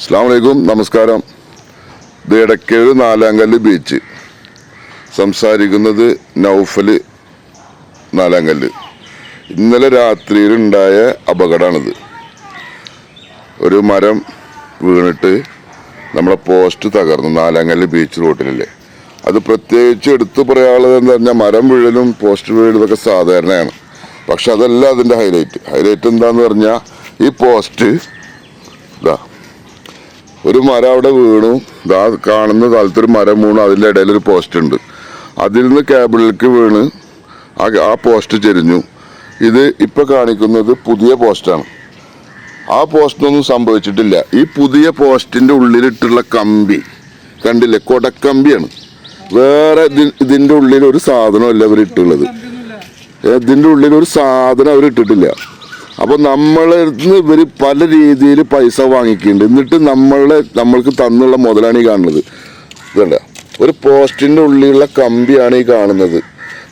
അസ്സാം വലൈക്കും നമസ്കാരം. ഇത് ഇടയ്ക്കേഴ് നാലാങ്കല്ല് ബീച്ച് സംസാരിക്കുന്നത് നൗഫൽ നാലാങ്കല്ല് ഇന്നലെ രാത്രിയിലുണ്ടായ അപകടമാണിത്. ഒരു മരം വീണിട്ട് നമ്മളെ പോസ്റ്റ് തകർന്നു നാലാങ്കല്ല് ബീച്ച് റോട്ടിലല്ലേ അത് പ്രത്യേകിച്ച് എടുത്തു പറയാനുള്ളത് എന്താ പറഞ്ഞാൽ മരം വീഴലും പോസ്റ്റ് വീഴലും ഇതൊക്കെ സാധാരണയാണ്. പക്ഷെ അതല്ല അതിന്റെ ഹൈലൈറ്റ് ഹൈലൈറ്റ് എന്താന്ന് പറഞ്ഞാൽ ഈ പോസ്റ്റ് ഇതാ ഒരു മരം അവിടെ വീണു. ഇതാ കാണുന്ന സ്ഥലത്തൊരു മരം വീണു. അതിന്റെ ഇടയിൽ ഒരു പോസ്റ്റ് ഉണ്ട്. അതിൽ നിന്ന് കേബിളിലേക്ക് വീണ്. ആ ആ പോസ്റ്റ് ചെരിഞ്ഞു. ഇത് ഇപ്പൊ കാണിക്കുന്നത് പുതിയ പോസ്റ്റാണ് ആ പോസ്റ്റിനൊന്നും സംഭവിച്ചിട്ടില്ല. ഈ പുതിയ പോസ്റ്റിന്റെ ഉള്ളിലിട്ടുള്ള കമ്പി കണ്ടില്ലേ? കൊടക്കമ്പിയാണ്. വേറെ ഇതിന്റെ ഉള്ളിൽ ഒരു സാധനമല്ല അവർ ഇട്ടുള്ളത് ഇതിന്റെ ഉള്ളിൽ ഒരു സാധനം അവർ ഇട്ടിട്ടില്ല അപ്പൊ നമ്മളിന്ന് ഇവർ പല രീതിയിൽ പൈസ വാങ്ങിക്കുന്നുണ്ട്. എന്നിട്ട് നമ്മളെ നമ്മൾക്ക് തന്നുള്ള മുതലാണ് ഈ കാണുന്നത്. ഇതല്ല ഒരു പോസ്റ്റിന്റെ ഉള്ളിലുള്ള കമ്പിയാണ് ഈ കാണുന്നത്.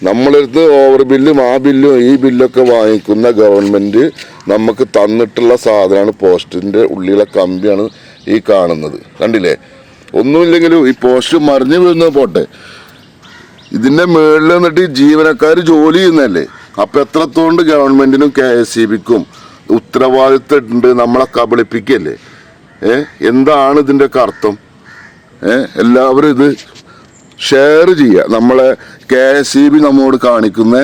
നമ്മളടുത്ത് ഓവർ ബില്ലും ആ ബില്ലും ഈ ബില്ലൊക്കെ വാങ്ങിക്കുന്ന ഗവൺമെന്റ് നമുക്ക് തന്നിട്ടുള്ള സാധനമാണ് പോസ്റ്റിന്റെ ഉള്ളിലുള്ള കമ്പിയാണ് ഈ കാണുന്നത്. കണ്ടില്ലേ? ഒന്നുമില്ലെങ്കിലും ഈ പോസ്റ്റ് മറിഞ്ഞു വീഴുന്നത് പോട്ടെ. ഇതിന്റെ മേളിൽ നിന്നിട്ട് ജീവനക്കാർ ജോലി ചെയ്യുന്നതല്ലേ? അപ്പൊ എത്രത്തോണ്ട് ഗവൺമെന്റിനും കെ എസ് ഇ ബിക്കും ഉത്തരവാദിത്തം ഉണ്ട് നമ്മളെ കബളിപ്പിക്കല്ലേ? ഏ? എന്താണ് ഇതിന്റെ അർത്ഥം? ഏ? എല്ലാവരും ഇത് ഷെയർ ചെയ്യുക. നമ്മളെ കെ എസ് ഇ ബി നമ്മോട് കാണിക്കുന്ന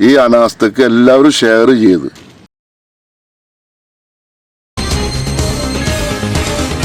ഈ അനാസ്ഥക്ക് എല്ലാവരും ഷെയർ ചെയ്ത്.